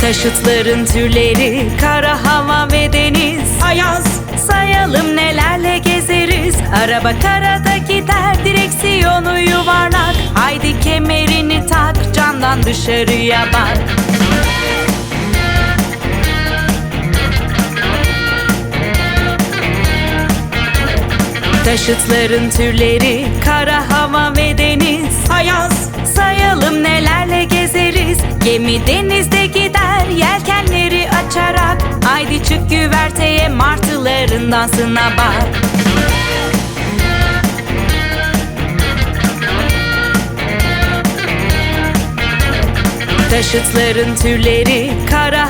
Taşıtların türleri kara hava ve deniz. Ayaz. Sayalım nelerle gezeriz. Araba karada gider direksiyonu yuvarlak. Haydi kemerini tak camdan dışarıya bak Taşıtların türleri kara hava ve deniz. Ayaz Sayalım nelerle gezeriz. Gemi denizde gider yelkenleri açarak. Haydi çık güverteye martıların dansına bak. Taşıtların türleri kara